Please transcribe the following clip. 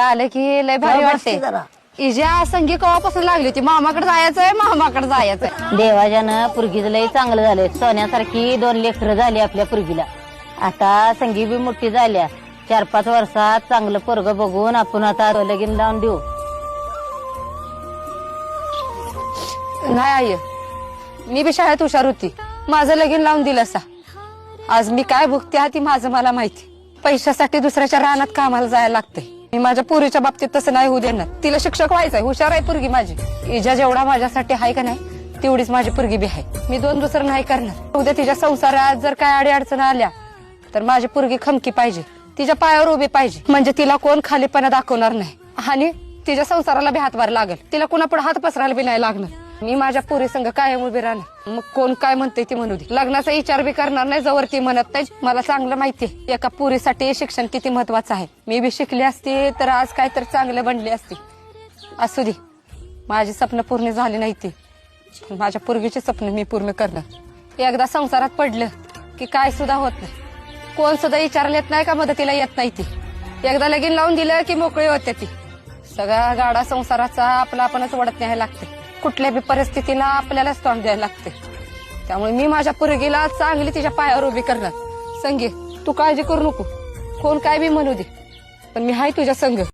इकडं आलं की लय भारी वाटते. इजा संगी कवापासून लागली होती. मामाकडे जायचंय मामाकडे जायचंय. देवाजानं पुरगीचं लय चांगलं झालंय. सोन्यासारखी दोन लेकरं झाली आपल्या पुरगीला. आता संगी बी मोठी झाल्या. चार पाच वर्षात चांगलं पोरग बघून आपण आता लगीन लावून देऊ. नाही आई मी बी शाळेत हुशार होती. माझं लगीन लावून दिलं असा आज मी काय भुगते हा ती माझं मला माहिती. पैशासाठी दुसऱ्याच्या रानात कामाला जायला लागते मी माझ्या पुरीच्या बाबतीत तसं नाही होऊ देणार. तिला शिक्षक व्हायचंय हुशार आहे पुरगी माझी. इजा जेवढा माझ्यासाठी आहे का नाही तेवढीच माझी पुरगी बी आहे. मी दोन दुसरं नाही करणार. उद्या तिच्या संसारात जर काय अडी अडचण आल्या तर माझी पुरगी खमकी पाहिजे. तिच्या पायावर उभी पाहिजे. म्हणजे तिला कोण खालीपणा दाखवणार नाही. आणि तिच्या संसाराला बी हातभार लागेल. तिला कुणापुढे हात पसरायला बी नाही लागणार. मी माझ्या पोरी संघ कायम उभी राहणार. मग कोण काय म्हणते ती म्हणू दे. लग्नाचा विचार बी करणार नाही जवळ ती म्हणत नाही. मला चांगलं माहितीये एका पोरीसाठी शिक्षण किती महत्वाचं आहे. मी बी शिकली असती तर आज काय तर चांगलं बनली असते. असू दे माझी स्वप्न पूर्ण झाली नाही ती. माझ्या पूर्वीची स्वप्न मी पूर्ण करणार. एकदा संसारात पडलं की काय सुद्धा होत नाही. कोण सुद्धा विचारला येत नाही का मदतीला येत नाही ती. एकदा लगीन लावून दिलं की मोकळी होते ती. सगळा गाडा संसाराचा आपला आपणच वडत न्यायला लागते. कुठल्या बी परिस्थितीला आपल्यालाच तोंड द्यायला लागते. त्यामुळे मी माझ्या पुरगीला चांगली तिच्या पायावर उभी करणार. संगे तू काळजी करू नको. कोण काय बी म्हणू दे. पण मी हाय तुझ्या संघ